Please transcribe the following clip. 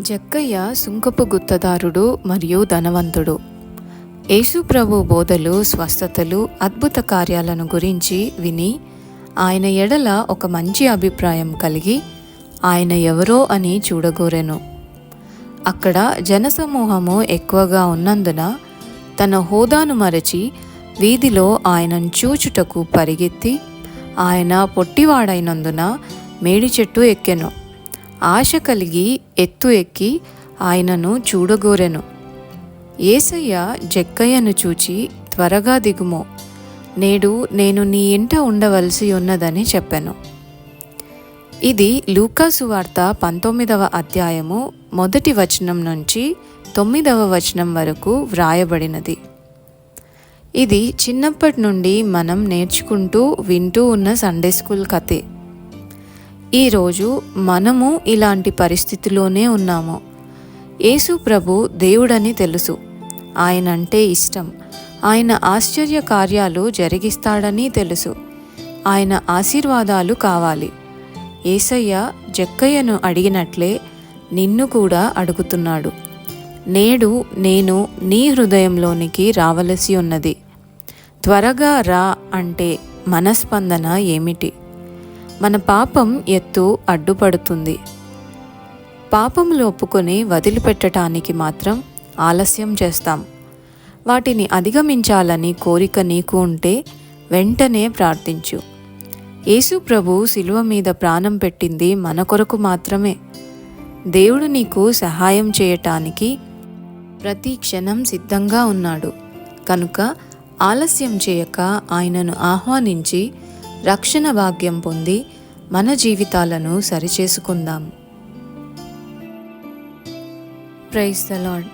జక్కయ్య సుంకపు గుత్తదారుడు మరియు ధనవంతుడు. యేసుప్రభు బోధలు స్వస్థతలు అద్భుత కార్యాలను గురించి విని ఆయన ఎడల ఒక మంచి అభిప్రాయం కలిగి ఆయన ఎవరో అని చూడగోరెను. అక్కడ జనసమూహము ఎక్కువగా ఉన్నందున తన హోదాను మరచి వీధిలో ఆయనను చూచుటకు పరిగెత్తి ఆయన పొట్టివాడైనందున మేడి చెట్టు ఎక్కెను. ఆశ కలిగి ఎత్తు ఎక్కి ఆయనను చూడగోరెను. ఏసయ్య జక్కయ్యను చూచి త్వరగా దిగుమో. నేడు నేను నీ ఇంట ఉండవలసి ఉన్నదని చెప్పాను. ఇది లూకాసు వార్త పంతొమ్మిదవ అధ్యాయము మొదటి వచనం నుంచి తొమ్మిదవ వచనం వరకు వ్రాయబడినది. ఇది చిన్నప్పటి నుండి మనం నేర్చుకుంటూ వింటూ ఉన్న సండే స్కూల్ కథే. ఈరోజు మనము ఇలాంటి పరిస్థితిలోనే ఉన్నాము. యేసు ప్రభు దేవుడని తెలుసు. ఆయన అంటే ఇష్టం. ఆయన ఆశ్చర్య కార్యాలు జరిగిస్తాడని తెలుసు. ఆయన ఆశీర్వాదాలు కావాలి. ఏసయ్య జక్కయ్యను అడిగినట్లే నిన్ను కూడా అడుగుతున్నాడు. నేడు నేను నీ హృదయంలోనికి రావలసి ఉన్నది. త్వరగా రా అంటే మనస్పందన ఏమిటి? మన పాపం ఎత్తు అడ్డుపడుతుంది. పాపములు ఒప్పుకొని వదిలిపెట్టటానికి మాత్రం ఆలస్యం చేస్తాం. వాటిని అధిగమించాలని కోరిక నీకు ఉంటే వెంటనే ప్రార్థించు. యేసు ప్రభు శిలువ మీద ప్రాణం పెట్టింది మన కొరకు మాత్రమే. దేవుడు నీకు సహాయం చేయటానికి ప్రతి క్షణం సిద్ధంగా ఉన్నాడు. కనుక ఆలస్యం చేయక ఆయనను ఆహ్వానించి రక్షణ భాగ్యం పొంది మన జీవితాలను సరిచేసుకుందాం. Praise the lord